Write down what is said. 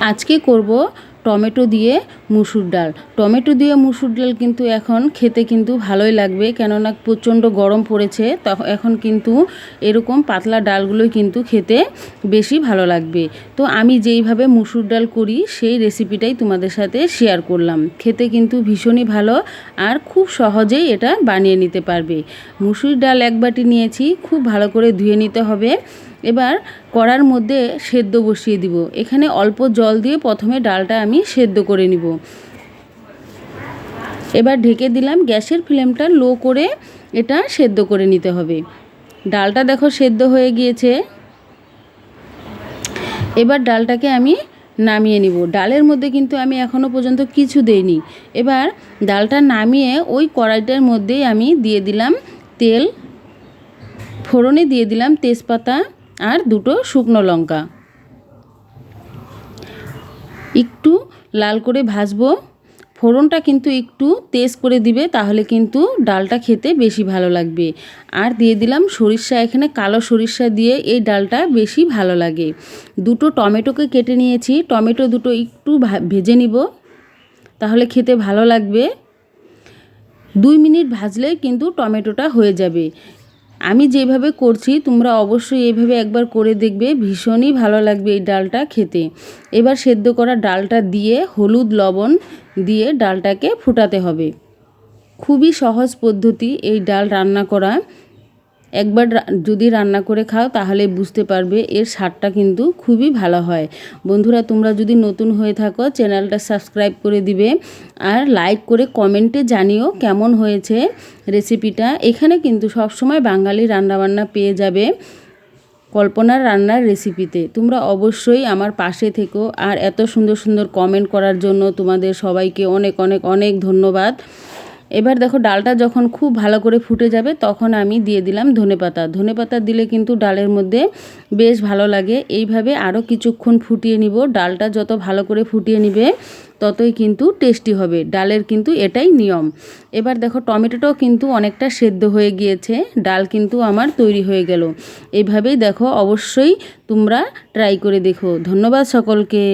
আজকে করব টমেটো দিয়ে মুসুর ডাল। টমেটো দিয়ে মুসুর ডাল কিন্তু এখন খেতে কিন্তু ভালোই লাগবে, কেননা প্রচণ্ড গরম পড়েছে তখন এখন কিন্তু এরকম পাতলা ডালগুলোই কিন্তু খেতে বেশি ভালো লাগবে। তো আমি যেইভাবে মুসুর ডাল করি, সেই রেসিপিটাই তোমাদের সাথে শেয়ার করলাম। খেতে কিন্তু ভীষণই ভালো আর খুব সহজেই এটা বানিয়ে নিতে পারবে। মুসুর ডাল এক বাটি নিয়েছি, খুব ভালো করে ধুয়ে নিতে হবে। এবার কড়ার মধ্যে সেদ্ধ বসিয়ে দিব। এখানে অল্প জল দিয়ে প্রথমে ডালটা আমি সেদ্ধ করে নিব। এবার ঢেকে দিলাম গ্যাসের ফ্লেমটা লো করে এটা সেদ্ধ করে নিতে হবে। ডালটা দেখো সেদ্ধ হয়ে গিয়েছে। এবার ডালটাকে আমি নামিয়ে নিব। ডালের মধ্যে কিন্তু আমি এখনও পর্যন্ত কিছু দেইনি। এবার ডালটা নামিয়ে ওই কড়াইটার মধ্যেই আমি দিয়ে দিলাম তেল। ফোড়নে দিয়ে দিলাম তেজপাতা। আর দুটো শুকনো লঙ্কা। একটু লাল করে ভাজবো। ফোড়নটা কিন্তু একটু তেজ করে দিবে, তাহলে কিন্তু ডালটা খেতে বেশি ভালো লাগবে। আর দিয়ে দিলাম সরিষা, এখানে কালো সরিষা দিয়ে এই ডালটা বেশি ভালো লাগে। দুটো টমেটোকে কেটে নিয়েছি, টমেটো দুটো একটু ভেজে নিব, তাহলে খেতে ভালো লাগবে। দুই মিনিট ভাজলে কিন্তু টমেটোটা হয়ে যাবে। আমি যেভাবে করছি, তোমরা অবশ্যই এভাবে একবার করে দেখবে, ভীষণই ভালো লাগবে এই ডালটা খেতে। এবার সেদ্ধ করা ডালটা দিয়ে হলুদ লবণ দিয়ে ডালটাকে ফুটাতে হবে। খুবই সহজ পদ্ধতি এই ডাল রান্না করা। একবার যদি রান্না করে খাও, তাহলে বুঝতে পারবে এর স্বাদটা কিন্তু খুবই ভালো হয়। বন্ধুরা, তোমরা যদি নতুন হয়ে থাকো, চ্যানেলটা সাবস্ক্রাইব করে দিবে আর লাইক করে কমেন্টে জানিও কেমন হয়েছে রেসিপিটা। এখানে কিন্তু সবসময় বাঙালি রান্নাবান্না পেয়ে যাবে কল্পনার রান্নার রেসিপিতে। তোমরা অবশ্যই আমার পাশে থেকো আর এত সুন্দর সুন্দর কমেন্ট করার জন্য তোমাদের সবাইকে অনেক অনেক অনেক ধন্যবাদ। এবার দেখো ডালটা যখন খুব ভালো করে ফুটে যাবে, তখন আমি দিয়ে দিলাম ধনেপাতা ধনেপাতা দিলে কিন্তু ডালের মধ্যে বেশ ভালো লাগে। এইভাবে আরও কিছুক্ষণ ফুটিয়ে নিব। ডালটা যত ভালো করে ফুটিয়ে নিবে, ততই কিন্তু টেস্টি হবে। ডালের কিন্তু এটাই নিয়ম। এবার দেখো টমেটোটাও কিন্তু অনেকটা সেদ্ধ হয়ে গিয়েছে। ডাল কিন্তু আমার তৈরি হয়ে গেল। এইভাবেই দেখো অবশ্যই তোমরা ট্রাই করে দেখো। ধন্যবাদ সকলকে।